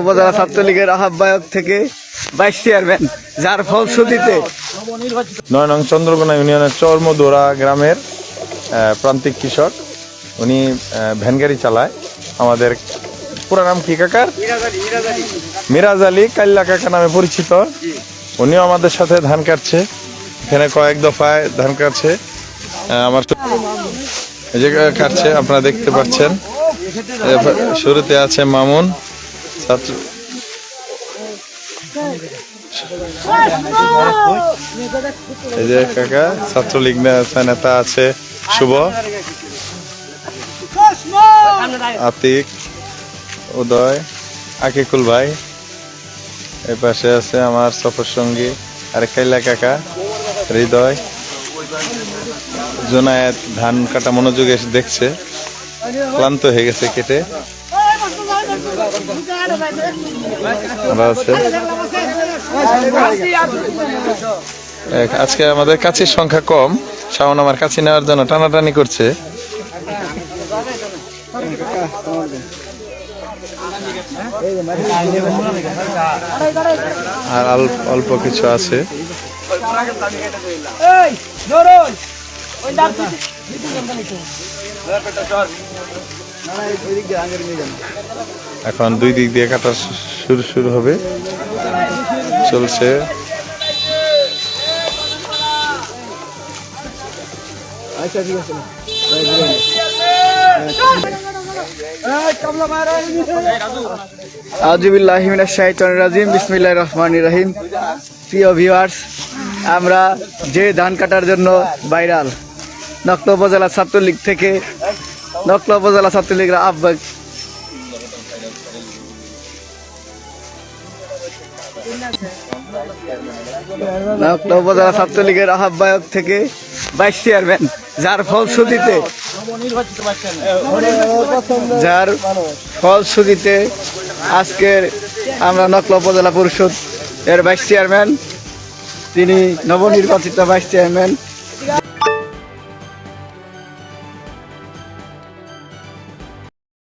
উপজেলা ছাত্রলীগের আহ্বায়ক থেকে ভাইস চেয়ারম্যান, যার ফলশ্রুতিতে নয় নং চন্দ্রকোনা ইউনিয়নের চরমদোরা গ্রামের প্রান্তিক কৃষক। উনি ভ্যান গাড়ি চালায়। আমাদের পুরো নাম কি কাকার? মিরাজ আলী, কাল্লা কাকা নামে পরিচিত। উনিও আমাদের সাথে ধান কাটছে। এখানে কয়েক দফায় ধান কাটছে। আমার যে কাটছে, আপনারা দেখতে পাচ্ছেন। শুরুতে আছে মামুন। ছাত্র এই যে কাকা, ছাত্রলীগ নেতা আছে শুভ। আতিক, উদয়, আকিকুল ভাই। এই পাশে আছে আমার সফর সঙ্গী আর কাইলা কাকা, হৃদয়। জোনায়েত ধান কাটা মনোযোগে এসে দেখছে, ক্লান্ত হয়ে গেছে কেটে। আজকে আমাদের কাছের সংখ্যা কম। শাওন আমার কাছে নেওয়ার জন্য টানাটানি করছে। আর অল্প কিছু আছে। এখন দুই দিক দিয়ে কাটা শুরু শুরু হবে। চলছে। আজবিল্লাহিমিনা শাহিতান রাজিম বিসমিল্লাহ রহমান রহিম। প্রিয় ভিউয়ার্স আমরা যে ধান কাটার জন্য ভাইরাল নকলা উপজেলা ছাত্রলীগ থেকে নকলা উপজেলা ছাত্রলীগের আহ্বায়ক। নকলা উপজেলা ছাত্রলীগের আহ্বায়ক থেকে ভাইস চেয়ারম্যান, যার ফলশ্রুতিতে যার ফলশ্রুতিতে আজকের আমরা নকলা উপজেলা পরিষদ এর ভাইস চেয়ারম্যান, তিনি নবনির্বাচিত ভাইস চেয়ারম্যান।